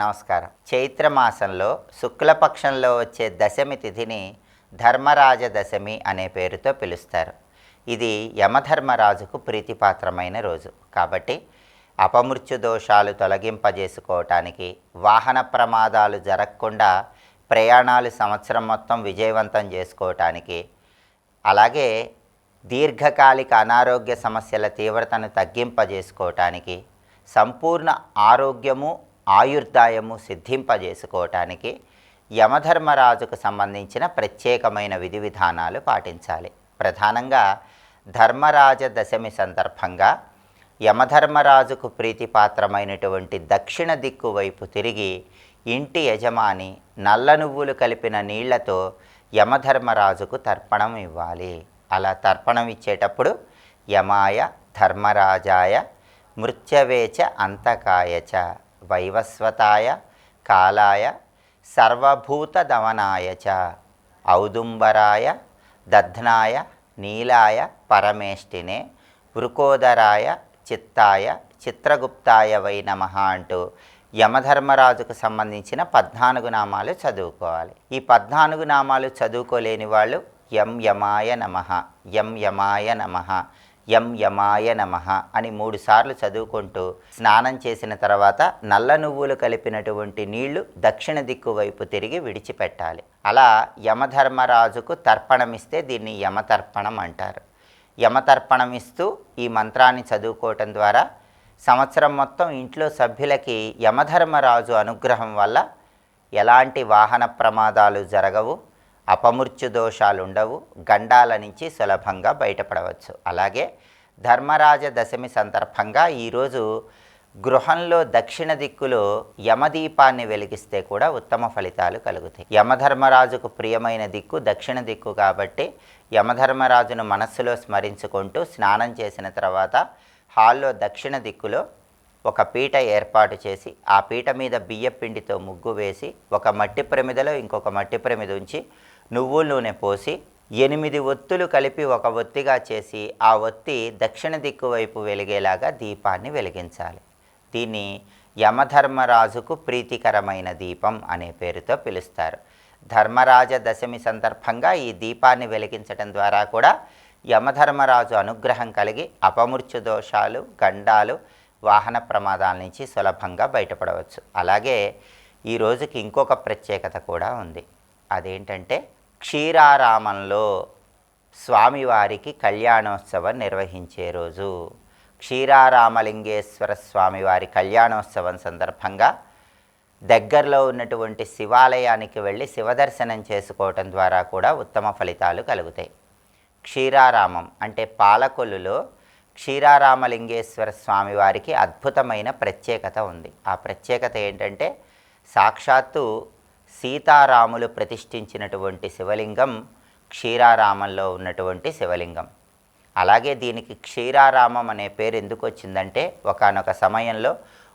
నమస్కారం. చైత్రమాసంలో శుక్లపక్షంలో వచ్చే దశమి తిథిని ధర్మరాజ దశమి అనే పేరుతో పిలుస్తారు. ఇది యమధర్మరాజుకు ప్రీతిపాత్రమైన రోజు. కాబట్టి అపమృత్యు దోషాలు తొలగింపజేసుకోవటానికి వాహన ప్రమాదాలు జరగకుండా ప్రయాణాలు సంవత్సరం మొత్తం విజయవంతం చేసుకోవటానికి అలాగే దీర్ఘకాలిక అనారోగ్య సమస్యల తీవ్రతను తగ్గింపజేసుకోవటానికి సంపూర్ణ ఆరోగ్యము ఆయుర్దాయము సిద్ధింపజేసుకోవటానికి యమధర్మరాజుకు సంబంధించిన ప్రత్యేకమైన విధి విధానాలు పాటించాలి. ప్రధానంగా ధర్మరాజ దశమి సందర్భంగా యమధర్మరాజుకు ప్రీతిపాత్రమైనటువంటి దక్షిణ దిక్కు వైపు తిరిగి ఇంటి యజమాని నల్ల నువ్వులు కలిపిన నీళ్ళతో యమధర్మరాజుకు తర్పణం ఇవ్వాలి. అలా తర్పణం ఇచ్చేటప్పుడు యమాయ ధర్మరాజాయ మృత్యవేచ అంతకాయచ. వైవస్వతాయ కాలాయ సర్వభూత దమనాయ చ. ఔదుంబరాయ దధ్నాయ నీలాయ పరమేష్టినే వృకోదరాయ చిత్తాయ చిత్రగుప్తాయ వై నమ అంటూ యమధర్మరాజుకు సంబంధించిన పద్నాలుగు నామాలు చదువుకోవాలి. ఈ పద్నాలుగు నామాలు చదువుకోలేని వాళ్ళు యం యమాయ నమ యం యమాయ నమ ఎం యమాయ నమ అని మూడుసార్లు చదువుకుంటూ స్నానం చేసిన తర్వాత నల్ల నువ్వులు కలిపినటువంటి నీళ్ళు దక్షిణ దిక్కు వైపు తిరిగి విడిచిపెట్టాలి. అలా యమధర్మరాజుకు తర్పణమిస్తే దీన్ని యమతర్పణం అంటారు. యమతర్పణం ఇస్తూ ఈ మంత్రాన్ని చదువుకోవటం ద్వారా సంవత్సరం మొత్తం ఇంట్లో సభ్యులకి యమధర్మరాజు అనుగ్రహం వల్ల ఎలాంటి వాహన ప్రమాదాలు జరగవు. అపమృత్యు దోషాలు ఉండవు గండాల నుంచి సులభంగా బయటపడవచ్చు. అలాగే ధర్మరాజ దశమి సందర్భంగా ఈరోజు గృహంలో దక్షిణ దిక్కులో యమదీపాన్ని వెలిగిస్తే కూడా ఉత్తమ ఫలితాలు కలుగుతాయి. యమధర్మరాజుకు ప్రియమైన దిక్కు దక్షిణ దిక్కు కాబట్టి యమధర్మరాజును మనస్సులో స్మరించుకుంటూ స్నానం చేసిన తర్వాత హాల్లో దక్షిణ దిక్కులో ఒక పీట ఏర్పాటు చేసి ఆ పీట మీద బియ్య పిండితో ముగ్గు వేసి ఒక మట్టి ప్రమిదలో ఇంకొక మట్టి ప్రమిద ఉంచి నువ్వుల నూనె పోసి ఎనిమిది ఒత్తులు కలిపి ఒక ఒత్తిగా చేసి ఆ ఒత్తి దక్షిణ దిక్కు వైపు వెలిగేలాగా దీపాన్ని వెలిగించాలి. దీన్ని యమధర్మరాజుకు ప్రీతికరమైన దీపం అనే పేరుతో పిలుస్తారు. ధర్మరాజ దశమి సందర్భంగా ఈ దీపాన్ని వెలిగించడం ద్వారా కూడా యమధర్మరాజు అనుగ్రహం కలిగి అపమృత్యు దోషాలు గండాలు వాహన ప్రమాదాల నుంచి సులభంగా బయటపడవచ్చు. అలాగే ఈ రోజుకి ఇంకొక ప్రత్యేకత కూడా ఉంది. అదేంటంటే క్షీరారామంలో స్వామివారికి కళ్యాణోత్సవం నిర్వహించే రోజు. క్షీరారామలింగేశ్వర స్వామివారి కళ్యాణోత్సవం సందర్భంగా దగ్గరలో ఉన్నటువంటి శివాలయానికి వెళ్ళి శివదర్శనం చేసుకోవటం ద్వారా కూడా ఉత్తమ ఫలితాలు కలుగుతాయి. క్షీరారామం అంటే పాలకొల్లులో క్షీరారామలింగేశ్వర స్వామివారికి అద్భుతమైన ప్రత్యేకత ఉంది. ఆ ప్రత్యేకత ఏంటంటే సాక్షాత్తు సీతారాములు ప్రతిష్ఠించినటువంటి శివలింగం క్షీరారామంలో ఉన్నటువంటి శివలింగం. అలాగే దీనికి క్షీరారామం అనే పేరు ఎందుకు వచ్చిందంటే ఒకానొక సమయంలో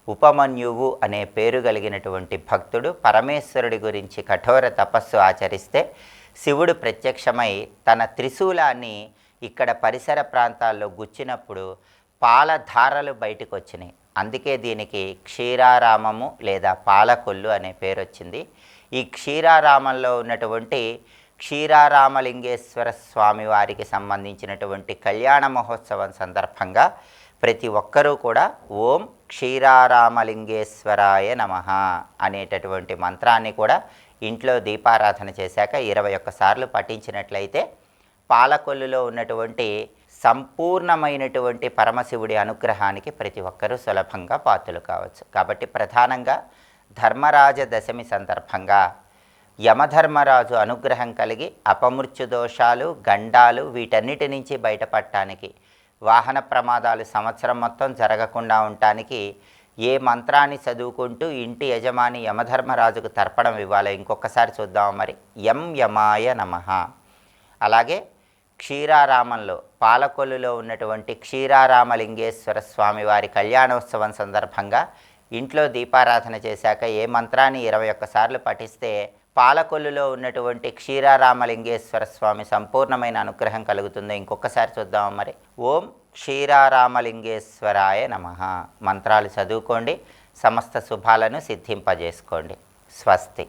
ఉపమన్యువు అనే పేరు కలిగినటువంటి భక్తుడు పరమేశ్వరుడి గురించి కఠోర తపస్సు ఆచరిస్తే శివుడు ప్రత్యక్షమై తన త్రిశూలాన్ని ఇక్కడ పరిసర ప్రాంతాల్లో గుచ్చినప్పుడు పాలధారలు బయటకు వచ్చినాయి. అందుకే దీనికి క్షీరారామము లేదా పాలకొల్లు అనే పేరు వచ్చింది ఈ క్షీరారామంలో ఉన్నటువంటి క్షీరారామలింగేశ్వర స్వామి వారికి సంబంధించినటువంటి కళ్యాణ మహోత్సవం సందర్భంగా ప్రతి ఒక్కరూ కూడా ఓం క్షీరారామలింగేశ్వరాయ నమ అనేటటువంటి మంత్రాన్ని కూడా ఇంట్లో దీపారాధన చేశాక ఇరవై ఒక్కసార్లు పఠించినట్లయితే పాలకొల్లులో ఉన్నటువంటి సంపూర్ణమైనటువంటి పరమశివుడి అనుగ్రహానికి ప్రతి ఒక్కరూ సులభంగా పాత్రలు కావచ్చు. కాబట్టి ప్రధానంగా ధర్మరాజ దశమి సందర్భంగా యమధర్మరాజు అనుగ్రహం కలిగి అపమృత్యు దోషాలు గండాలు వీటన్నిటి నుంచి బయటపడటానికి వాహన ప్రమాదాలు సంవత్సరం మొత్తం జరగకుండా ఉండటానికి ఏ మంత్రాన్ని చదువుకుంటూ ఇంటి యజమాని యమధర్మరాజుకు తర్పణం ఇవ్వాలి ఇంకొకసారి చూద్దాం మరి. యం యమాయ నమ. అలాగే క్షీరారామంలో పాలకొల్లులో ఉన్నటువంటి క్షీరారామలింగేశ్వర స్వామి వారి కళ్యాణోత్సవం సందర్భంగా ఇంట్లో దీపారాధన చేశాక ఏ మంత్రాన్ని ఇరవై ఒక్కసార్లు పఠిస్తే పాలకొల్లులో ఉన్నటువంటి క్షీరారామలింగేశ్వర స్వామి సంపూర్ణమైన అనుగ్రహం కలుగుతుందో ఇంకొకసారి చూద్దాం మరి. ఓం క్షీరారామలింగేశ్వరాయ నమ. మంత్రాలు చదువుకోండి సమస్త శుభాలను సిద్ధింపజేసుకోండి. స్వస్తి.